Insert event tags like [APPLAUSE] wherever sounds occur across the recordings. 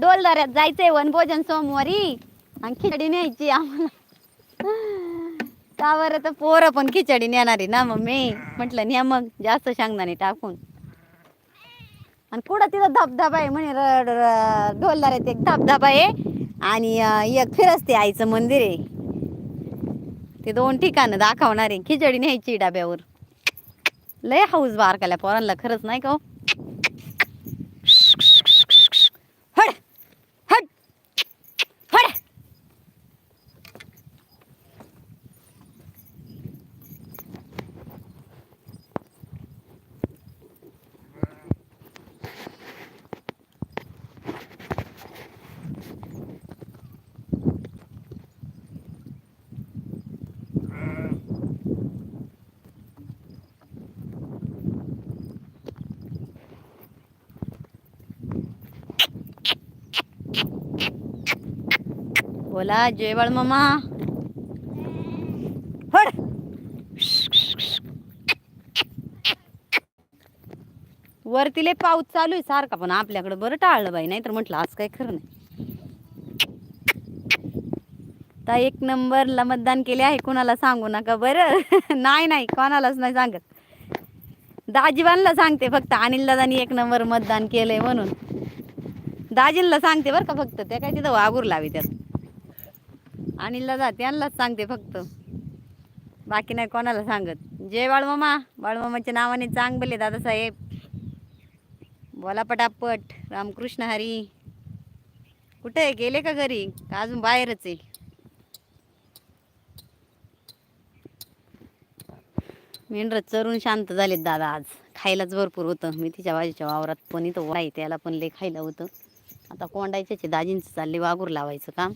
डोलदऱ्यात जायचंय वनभोजन सोमवारी. आणि खिचडी न्यायची आम्हाला. का बरं? तर पोरं पण खिचडी नेणारी ना मम्मी. म्हटलं न्या मग जास्त शांगदाने टाकून. आणि कुठं तिथं धबधबा आहे म्हणे र- र- एक धबधबा आहे. आणि एक फिरस्ते आईचं मंदिर आहे. ते दोन ठिकाणं दाखवणार आहे. खिचडी न्यायची डब्यावर. लय हाऊस बारकाल्या पोरांना खरंच नाही का हो? हड हड हड बोला जयवाळ मामा. हड. वरती लय पाऊस चालू आहे सारखा पण आपल्याकडे बरं टाळलं बाई नाही तर म्हटलं आज काय खरं नाही. तर एक नंबरला मतदान केले आहे कोणाला सांगू नका बरं. [LAUGHS] नाही नाही कोणालाच नाही सांगत. दाजीबानला सांगते फक्त अनिल दादानी एक नंबर मतदान केलंय म्हणून. दाजींना सांगते बरं का फक्त त्या काय तिथं वागूर लावी त्यात अनिलला जाते त्यांनाच सांगते फक्त. बाकी नाही कोणाला सांगत. जय बाळमामा. बाळमामाच्या नावाने चांगले दादासाहेब. बोला पटापट. रामकृष्ण हरी. कुठे आहे? गेले का घरी? का अजून बाहेरच आहे? मेंढर चरून शांत झालेत दादा आज. खायलाच भरपूर होतं. मी तिच्या बाजूच्या वावरात पण इथं वाई त्याला पण लय खायला होतं. आता कोंडायचे दाजींचं चालले वागूर लावायचं काम.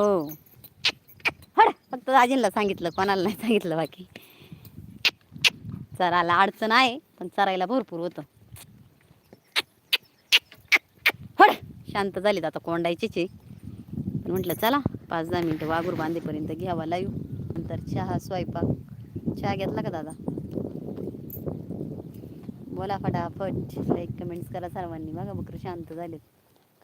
हो. हड फक्त दाजींना सांगितलं कोणाला नाही सांगितलं बाकी. चरायला अडचण आहे पण चरायला भरपूर होतं. हड शांत झालीत आता कोंडायचीच आहे पण म्हटलं चला पाच दहा मिनटं वाघूर बांधेपर्यंत घ्यावा लाईव नंतर चहा स्वयंपाक. चहा घेतला का दादा? बोला फटाफट लाईक कमेंट्स करा सर्वांनी. बघा बकर शांत झालेत.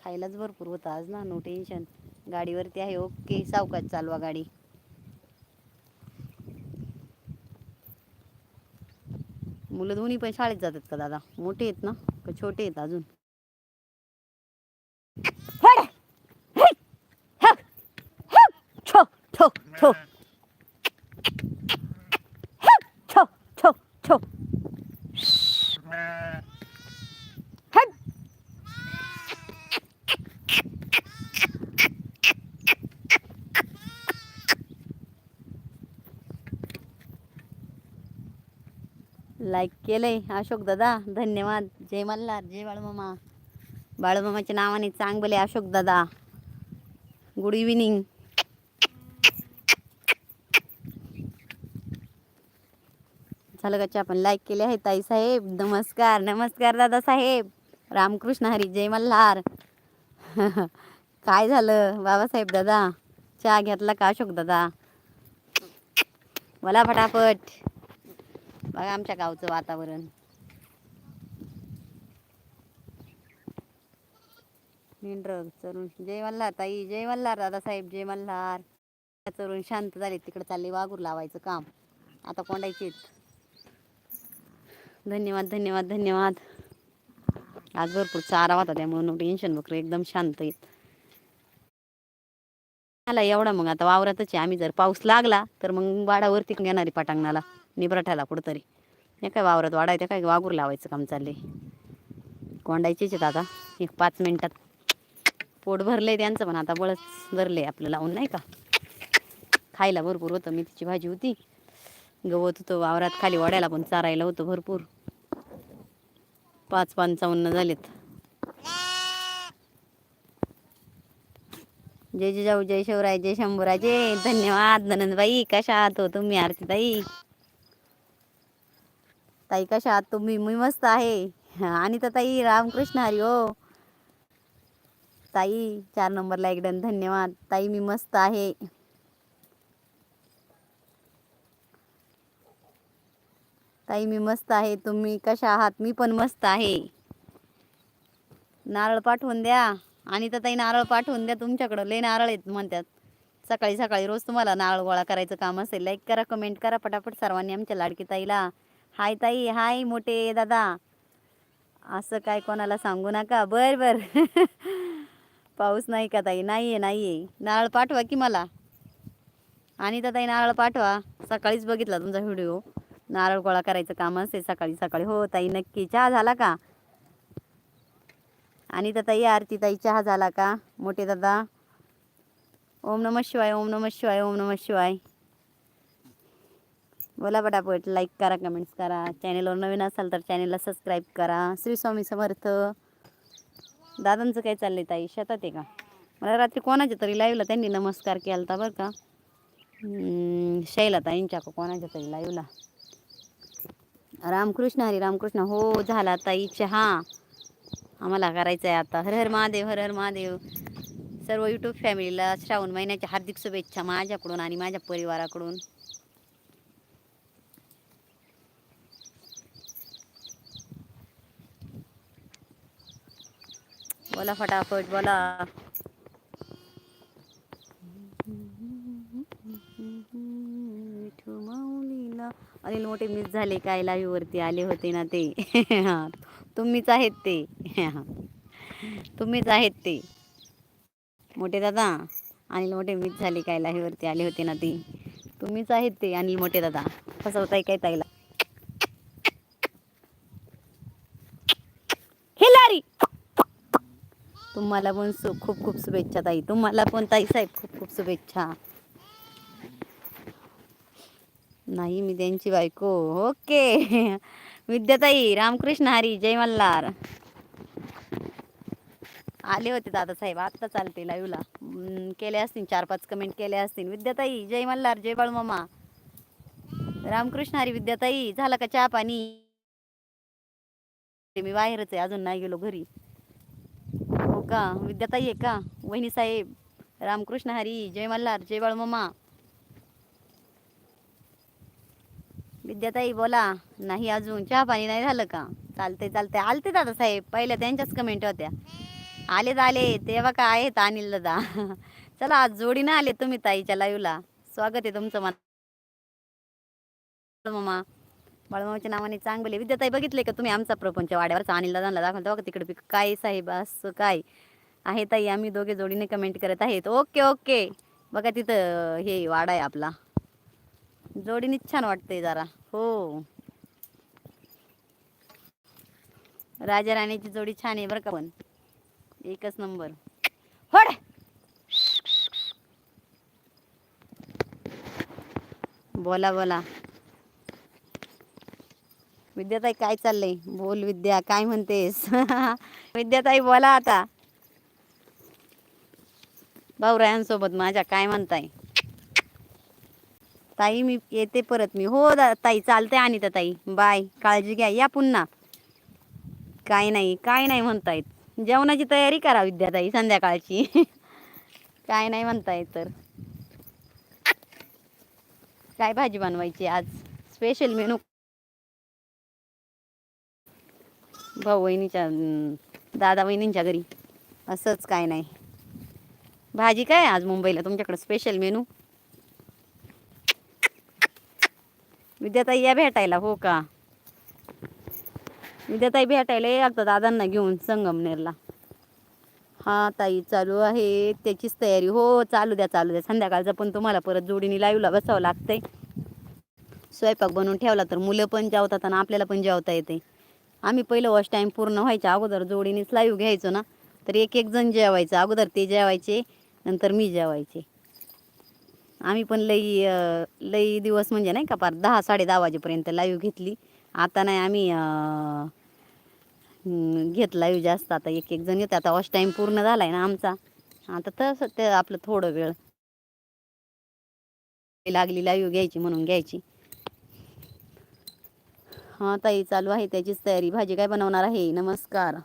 खायलाच भरपूर होतं आज ना नो टेन्शन. गाडीवरती आहे. ओके सावकाश चालवा गाडी. मुलं दोन्ही पण शाळेत जातात का दादा? मोठे आहेत ना? का छोटे आहेत अजून हड! हे! ह! ह! छो! छो! छो! ह! छो! छो! छो! हट! लाईक केलंय. अशोक दादा धन्यवाद. जय मल्हार जय बाळूमामा. बाळूमामाच्या नावाने चांगले अशोक दादा. गुड इव्हिनिंग झालं का आपण लाईक केले आहे ताई साहेब. नमस्कार नमस्कार दादा साहेब. रामकृष्ण हरी जय मल्हार. [LAUGHS] काय झालं बाबासाहेब दादा? चहा घेतला का अशोक दादा? मला फटाफट. बघा आमच्या गावचं वातावरण. मेंढर चरून जय मल्हार ताई जय मल्हार दादासाहेब जय मल्हार चरून शांत झाले तिकडे चालले वाघूर लावायचं काम. आता कोंडायचे धन्यवाद धन्यवाद धन्यवाद. आज भरपूर चारा होता त्यामुळे टेन्शन बकरं एकदम शांत आहेत. आला एवढा मग आता वावरातच आहे. आम्ही जर पाऊस लागला तर मग वाडावरती घेणारी पटांगणाला निबराठाला कुठंतरी. हे काय वावरात वाढायचं काय वागूर लावायचं काम चालले कोंडायचेच आहेत आता एक पाच मिनटात. पोट भरले त्यांचं पण आता बळच धरले आपलं लावून नाही का? खायला भरपूर होतं मेथीची भाजी होती. गवत होतं वावरात खाली वाड्याला पण चारायला होतं भरपूर. पाच पंचावन्न झालेत. जय जिजाऊ जय शिवराय जय शंभूराजे धन्यवाद. ननंदबाई कशा आहात हो तुम्ही आरतीताई? ताई कशा आहात तुम्ही? मी मस्त आहे. आणि तर ताई रामकृष्ण हरी हो. ताई चार नंबरला एक धन्यवाद. ताई मी मस्त आहे. ताई मी मस्त आहे. तुम्ही कशा आहात? मी पण मस्त आहे. नारळ पाठवून द्या. आणि तर ताई नारळ पाठवून द्या. तुमच्याकडं लय नारळ आहेत म्हणतात. सकाळी सकाळी रोज तुम्हाला नारळ गोळा करायचं काम असेल लाईक करा कमेंट करा पटापट सर्वांनी आमच्या लाडकी ताईला. हाय ताई हाय मोठे दादा. असं काय कोणाला सांगू नका. बर बर. [LAUGHS] पाऊस नाही का ताई? नाही आहे नाही आहे नारळ पाठवा की मला. आणि तर ताई नारळ पाठवा. सकाळीच बघितला तुमचा व्हिडिओ. नारळ गोळा करायचं काम असते सकाळी सकाळी. हो ताई नक्की. चहा झाला का? आणि तर ताई आरती ताई चहा झाला का? मोठे दादा. ओम नम शिवाय ओम नम शिवाय ओम नम शिवाय. बोला पटापट लाईक करा कमेंट्स करा. चॅनेलवर नवीन असाल तर चॅनेलला सबस्क्राईब करा. श्री स्वामी समर्थ. दादांचं काय चाललंय ताई? शेतात आहे का? मला रात्री कोणाच्या तरी लाईव्हला त्यांनी नमस्कार केला होता बरं का. शैला ताईंच्या का कोणाच्या तरी लाईव्हला रामकृष्ण हरी रामकृष्ण. हो झाला ताई चहा आम्हाला करायचं आहे आता. हर हर महादेव हर हर महादेव. सर्व यूट्यूब फॅमिलीला श्रावण महिन्याच्या हार्दिक शुभेच्छा माझ्याकडून आणि माझ्या परिवाराकडून. बोला फटाफट बोला. मिठू माऊलीला. अनिल मोठे मिस झाले काय? लाईव्ह वरती आले होते ना ते. [LAUGHS] तुम्हीच आहेत ते. [LAUGHS] तुम्हीच आहेत ते. मोठे दादा अनिल मोठे मिस झाले काय? लाईव्ह वरती आले होते ना ते. तुम्हीच आहेत ते अनिल मोठे दादा. फसवताय काय ताईला हिलारी तुम्हाला पण सु खूप खूप शुभेच्छा ताई. तुम्हाला पण ताई साहेब खूप खूप शुभेच्छा. नाही मी त्यांची बायको. ओके. विद्याताई रामकृष्ण हरी जय मल्हार. आले होते दादा साहेब आत्ता चालते लाईव्हला केले असतील चार पाच कमेंट केले असतील. विद्याताई जय मल्हार जय बाळूमामा. रामकृष्ण हरी विद्याताई झाला का चहा पाणी? मी बाहेरच आहे अजून नाही गेलो घरी. का? विद्याताई आहे का? वहिनी साहेब रामकृष्ण हरी जय मल्हार जय बाळमामा. विद्याताई बोला नाही अजून चहा पाणी नाही झालं का? चालते चालते आलते दादा साहेब पहिल्या त्यांच्याच कमेंट होत्या. आलेत आले तेव्हा का आहेत अनिल दादा? [LAUGHS] चला आज जोडीनं आले तुम्ही ताईच्या लाईव्हला स्वागत आहे तुमचं मला. मामा. बाळमामाच्या नावाने चांगले विद्याताई बघितले का तुम्ही? आमचा प्रपंच वाड्यावरचा अनिल दादांना दाखवतो. बघा तिकडे पिक काय साहेब असं काय आहे ताई? आम्ही दोघे जोडीने कमेंट करत आहेत. Okay okay. बघा तिथं हे वाडा आहे आपला. जोडीने छान वाटतंय जरा. हो. राजा राणीची जोडी छान आहे बरं का पण. एकच नंबर. होड! बोला बोला. विद्याताई काय चाललंय? बोल विद्या काय म्हणतेस? [LAUGHS] विद्याताई बोला आता. भाऊरायांसोबत माझ्या काय म्हणताय? ताई मी येते परत मी. हो दा ताई चालते आणि तर ताई. बाय काळजी घ्या. या पुन्हा. काय नाही काय नाही म्हणतायत. जेवणाची तयारी करा विद्याताई संध्याकाळची. [LAUGHS] काय नाही म्हणतायत तर. काय भाजी बनवायची आज? स्पेशल मेनू भाऊ वहिनीच्या दादा वहिनींच्या घरी. असंच काय नाही. भाजी काय आज मुंबईला? तुमच्याकडं स्पेशल मेनू विद्याताई या भेटायला हो का? विद्याताई भेटायला या लागतं दादांना घेऊन संगमनेरला. हा ताई चालू आहे. त्याचीच तयारी. हो चालू द्या चालू द्या. संध्याकाळचं पण तुम्हाला परत जोडीने लाईव्हला बसावं लागतंय. स्वयंपाक बनवून ठेवला तर मुलं पण जेवतात आणि आपल्याला पण जेवता येते. आम्ही पहिलं वॉश टाईम पूर्ण व्हायच्या अगोदर जोडीनेच लाईव्ह घ्यायचो ना. तर एक एक जण जेवायचं. अगोदर ते जेवायचे नंतर मी जेवायचे. आम्ही पण लई लई दिवस म्हणजे नाही का पार दहा साडे दहा वाजेपर्यंत लाईव्ह घेतली. आता नाही आम्ही घेत लाईव्ह जास्त. आता एक एक जण येते आता वॉश टाईम पूर्ण झाला आहे ना आमचा. आता तसं ते आपलं थोडं वेळ लागली लाईव्ह घ्यायची म्हणून घ्यायची. हां ताई चालू आहे. त्याचीच तयारी. भाजी काय बनवणार आहे? नमस्कार.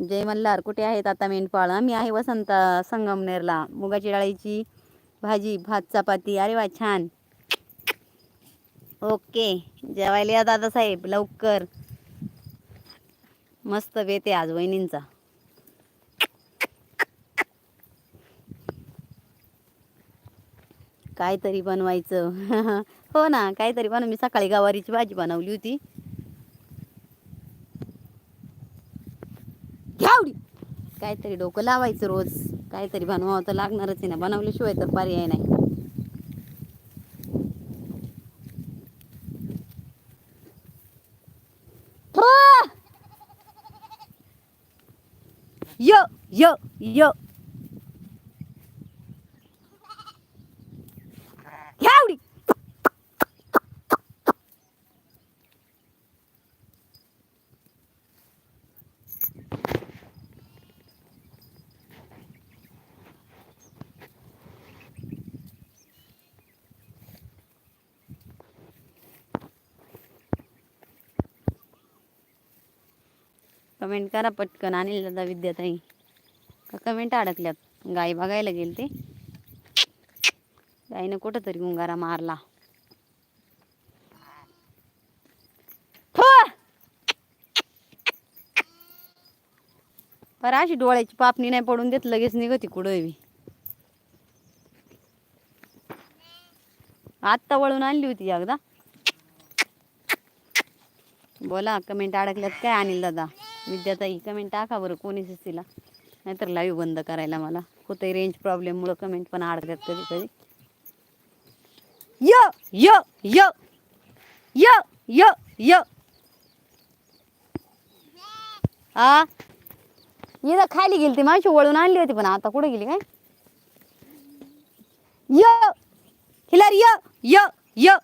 जय मल्हार. कुठे आहेत आता मेंढपाळ? मी आहे वसंत संगमनेरला. मुगाची डाळीची भाजी भात चपाती. अरे वा छान. ओके. जेवायला या दादासाहेब. लवकर. मस्त बेते आज वहिनींचा. काहीतरी बनवायचं. [LAUGHS] हो ना काहीतरी बनव. मी सकाळी गवारीची भाजी बनवली होती. घ्यावडी काहीतरी डोकं लावायचं रोज. काहीतरी बनवावं तर लागणारच आहे ना. बनवल्याशिवाय तर पर्याय नाही. फ! य य य घ्यावडी कमेंट करा पटकन. अनिल दादा विद्याताई का कमेंट अडकल्यात? गाई बघायला गेल ते. गाईनं कुठं तरी गुंगारा मारला. पर अशी डोळ्याची पापणी नाही पडून देत लगेच निघती कुठं बी. आत्ता वळून आणली होती एकदा. बोला कमेंट अडकल्यात काय अनिल दादा? विद्याताई कमेंट टाका बरं कोणीच तिला. नाहीतर लाईव्ह बंद करायला मला. होतंय रेंज प्रॉब्लेममुळं कमेंट पण अडकल्यात कधी कधी. य य य य य य. आ? इथं खाली गेली ती माझी वळून आणली होती पण आता कुठे गेली काय? य हिलार य य य.